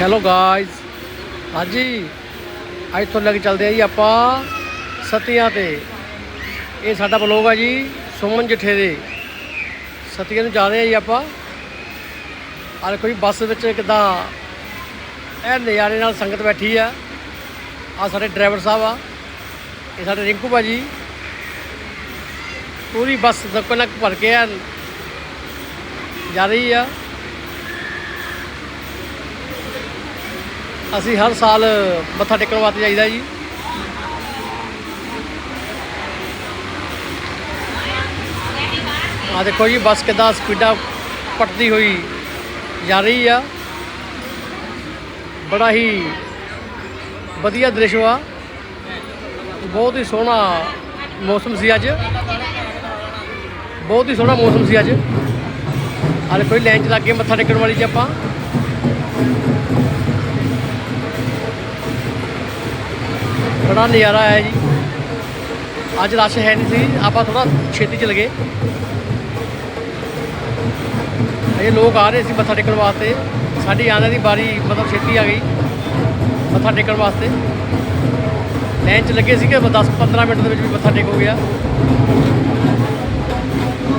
Hello guys ਹਾਂਜੀ, ਅੱਜ ਤੋਂ ਲੈ ਕੇ ਚੱਲਦੇ ਆ ਜੀ ਆਪਾਂ ਸਤੀਆਂ ਤੇ। ਇਹ ਸਾਡਾ ਬਲੌਗ ਆ ਜੀ, ਸੁਮਨ ਜਠੇ ਦੇ। ਸਤੀਆਂ ਨੂੰ ਜਾ ਰਹੇ ਆ ਜੀ ਆਪਾਂ। ਆਹ ਕੋਈ ਬੱਸ ਵਿੱਚ ਕਿਦਾਂ ਇਹ ਨਜ਼ਾਰੇ ਨਾਲ ਸੰਗਤ ਬੈਠੀ ਆ। ਆ ਸਾਡੇ ਡਰਾਈਵਰ ਸਾਹਿਬ ਆ। ਇਹ ਸਾਡੇ ਰਿੰਕੂ ਭਾਜੀ। ਪੂਰੀ ਬੱਸ ਨੱਕੋ ਨੱਕ ਭਰ ਕੇ ਆ। ਜਾ ਰਹੀ ਆ। ਅਸੀਂ ਹਰ ਸਾਲ ਮੱਥਾ ਟੇਕਣ ਵਾਸਤੇ ਜਾਈਦਾ ਜੀ। ਆ ਦੇਖੋ ਜੀ, ਬੱਸ ਕਿੱਦਾਂ ਸਪੀਡਾਂ ਪਟਦੀ ਹੋਈ ਜਾ ਰਹੀ ਆ। ਬੜਾ ਹੀ ਵਧੀਆ ਦ੍ਰਿਸ਼ ਆ ਬਹੁਤ ਹੀ ਸੋਹਣਾ ਮੌਸਮ ਸੀ ਅੱਜ। ਬਹੁਤ ਹੀ ਸੋਹਣਾ ਮੌਸਮ ਸੀ ਅੱਜ। ਆ ਦੇਖੋ ਜੀ, ਲਾਈਨ ਚ ਲੱਗ ਕੇ ਮੱਥਾ ਟੇਕਣ ਵਾਲੀ ਚ ਆਪਾਂ। ਬੜਾ ਨਜ਼ਾਰਾ ਆਇਆ ਜੀ। ਅੱਜ ਰਸ਼ ਹੈ ਨਹੀਂ ਸੀ, ਆਪਾਂ ਥੋੜਾ ਛੇਤੀ ਚ ਲਗੇ ਇਹ ਲੋਕ ਆ ਰਹੇ ਸੀ ਮੱਥਾ ਟੇਕਣ ਵਾਸਤੇ। ਸਾਡੀ ਆने ਦੀ ਬਾਰੀ ਮਤਲਬ ਛੇਤੀ ਆ ਗਈ, ਮੱਥਾ ਟੇਕਣ ਵਾਸਤੇ। ਲਾਈਨ ਚ ਲੱਗੇ ਸੀਗੇ 10 15 ਮਿੰਟ ਦੇ ਵਿੱਚ ਵੀ ਮੱਥਾ ਟੇਕ ਹੋ ਗਿਆ।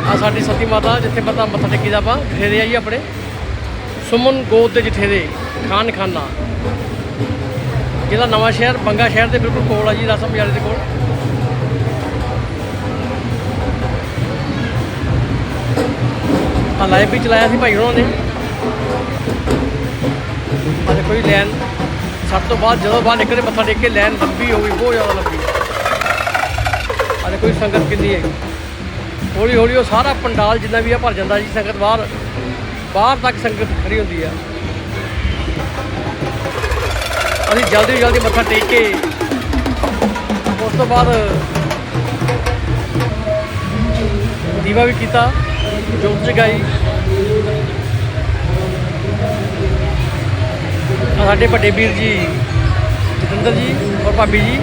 ਆ ਸਾਡੀ ਸਤੀ ਮਾਤਾ, ਜਿੱਥੇ ਪਤਾ ਮੱਥਾ ਟੇਕੀ ਦਾ ਆਪਾਂ ਜਠੇਰੇ ਆ ਜੀ ਆਪਣੇ। ਸੁਮਨ ਗੋਦ ਦੇ ਜਠੇਰੇ ਖਾਨ ਖਾਨਾ ਜਿਹੜਾ ਨਵਾਂ ਸ਼ਹਿਰ ਬੰਗਾ ਸ਼ਹਿਰ ਦੇ ਬਿਲਕੁਲ ਕੋਲ ਆ ਜੀ, ਰਸਮ ਬਾਜ਼ਾਰੇ ਦੇ ਕੋਲ। ਆ ਲਾਈਵ ਵੀ ਚਲਾਇਆ ਸੀ ਭਾਈ ਉਹਨਾਂ ਨੇ। ਆ ਕੋਈ ਜੀ ਲਾਈਨ ਸਭ ਤੋਂ ਬਾਅਦ ਜਦੋਂ ਬਾਹਰ ਨਿਕਲੇ, ਮੱਥਾ ਟੇਕ ਕੇ ਲਾਈਨ ਲੰਬੀ ਹੋ ਗਈ, ਬਹੁਤ ਜ਼ਿਆਦਾ ਲੰਬੀ। ਆ ਕੋਈ ਸੰਗਤ ਕਿੰਨੀ ਹੈ? ਹੌਲੀ ਹੌਲੀ ਉਹ ਸਾਰਾ ਪੰਡਾਲ ਜਿੰਨਾ ਵੀ ਆ ਭਰ ਜਾਂਦਾ ਜੀ, ਸੰਗਤ ਬਾਹਰ ਬਾਹਰ ਤੱਕ ਸੰਗਤ ਖੜੀ ਹੁੰਦੀ ਆ। ਅਸੀਂ ਜਲਦੀ ਜਲਦੀ ਮੱਥਾ ਟੇਕ ਕੇ ਉਸ ਤੋਂ ਬਾਅਦ ਦੀਵਾ ਵੀ ਕੀਤਾ, ਜੋਤ ਜਗਾਈ ਆਹ ਸਾਡੇ ਵੱਡੇ ਵੀਰ ਜੀ, ਜਤਿੰਦਰ ਜੀ ਔਰ ਭਾਬੀ ਜੀ।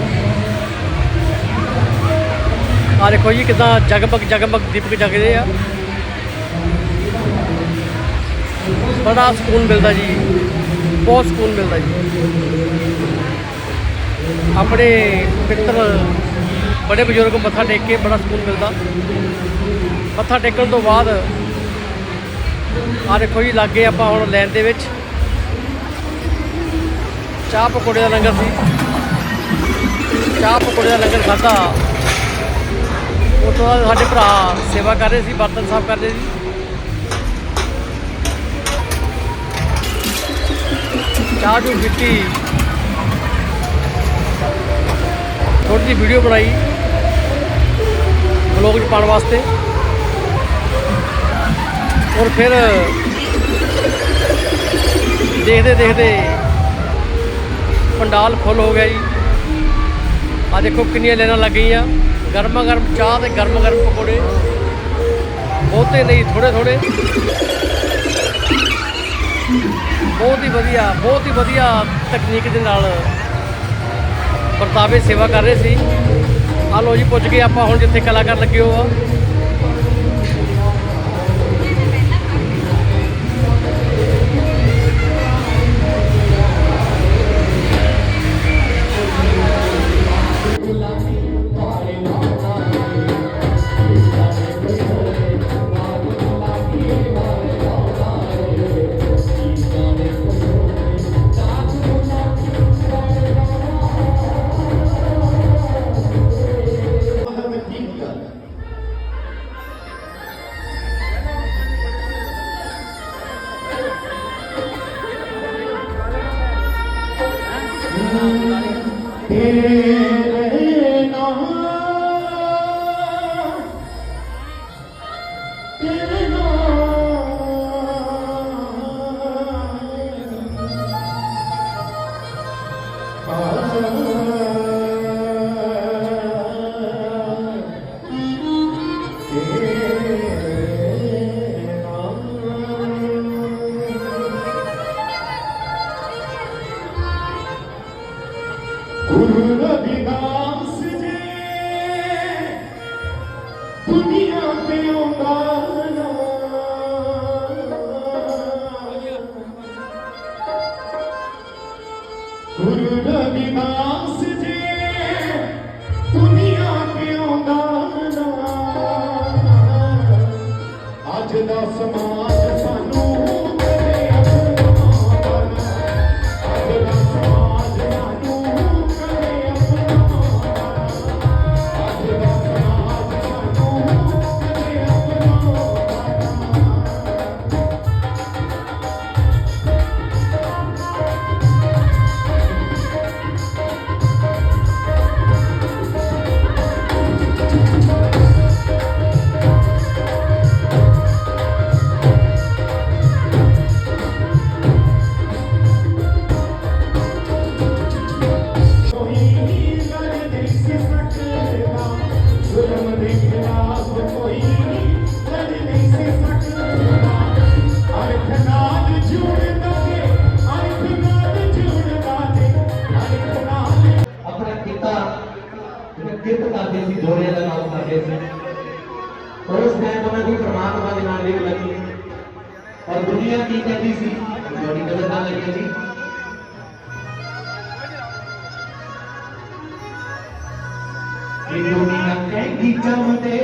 ਆ ਦੇਖੋ ਜੀ ਕਿਦਾਂ ਜਗਮਗ ਜਗਮਗ ਦੀਪਕ ਜਗਦੇ ਆ। ਬੜਾ ਸਕੂਨ ਮਿਲਦਾ ਜੀ, ਬਹੁਤ ਸਕੂਨ ਮਿਲਦਾ ਜੀ। ਆਪਣੇ ਪਿੱਤਰ ਬੜੇ ਬਜ਼ੁਰਗ ਮੱਥਾ ਟੇਕ ਕੇ ਬੜਾ ਸਕੂਨ ਮਿਲਦਾ। ਮੱਥਾ ਟੇਕਣ ਤੋਂ ਬਾਅਦ ਆ ਦੇਖੋ ਜੀ, ਲੱਗੇ ਆਪਾਂ ਹੁਣ ਲੈਣ ਦੇ ਵਿੱਚ ਚਾਹ ਪਕੌੜੇ ਦਾ ਲੰਗਰ ਸੀ। ਚਾਹ ਪਕੌੜੇ ਦਾ ਲੰਗਰ ਖਾਧਾ। ਉਹ ਤੋਂ ਬਾਅਦ ਸਾਡੇ ਭਰਾ ਸੇਵਾ ਕਰ ਰਹੇ ਸੀ, ਬਰਤਨ ਸਾਫ਼ ਕਰ ਰਹੇ ਸੀ। ਚਾਹ ਚੂਹ ਪੀਤੀ। ਥੋੜੀ ਜਿਹੀ ਵੀਡੀਓ ਬਣਾਈ। ਬਲੌਗ 'ਚ ਪਾਉਣ ਵਾਸਤੇ। ਔਰ ਫਿਰ ਦੇਖਦੇ ਦੇਖਦੇ ਪੰਡਾਲ ਫੁੱਲ ਹੋ ਗਿਆ ਜੀ। ਆ ਦੇਖੋ ਕਿੰਨੀਆਂ ਲਾਈਨਾਂ ਲੱਗ ਗਈਆਂ। ਗਰਮਾ ਗਰਮ ਚਾਹ ਤੇ ਗਰਮ ਗਰਮ ਪਕੌੜੇ। ਬਹੁਤੇ ਨਹੀਂ ਥੋੜੇ ਥੋੜੇ ਬਹੁਤ ਹੀ ਵਧੀਆ ਬਹੁਤ ਹੀ ਵਧੀਆ ਤਕਨੀਕ ਦੇ ਨਾਲ ਵਰਤਾਵੇ ਸੇਵਾ ਕਰ ਰਹੇ ਸੀ। ਆ ਲੋ ਜੀ, ਪੁੱਜ ਗਏ ਆਪਾਂ ਹੁਣ ਜਿੱਥੇ ਕਲਾਕਾਰ ਲੱਗੇ ਹੋ ਆ। तेरे नाम ਗੁਰੂ ਰਵਿਦਾਸ ਜੀ ਦੁਨੀਆ ਕਿਉਂ ਦਾ ਅੱਜ ਦਾ ਸਮਾਜ ਕਿਰਤ ਕਰਦੇ ਸੀ ਜੋੜਿਆਂ ਦਾ ਨਾਮ ਕਰਦੇ ਸੀ ਪਰ ਉਸ ਟਾਈਮ ਉਹਨਾਂ ਦੀ ਪ੍ਰਮਾਤਮਾ ਦੇ ਨਾਲ ਲਿਵ ਲੱਗੀ ਔਰ ਦੁਨੀਆ ਕੀ ਕਹਿੰਦੀ ਸੀ ਜੋੜੀ ਗਲਤ ਨਾ ਲੱਗੀ ਜੀ ਇਹ ਦੁਨੀਆ ਕਹਿੰਦੀ ਚਮਦੇ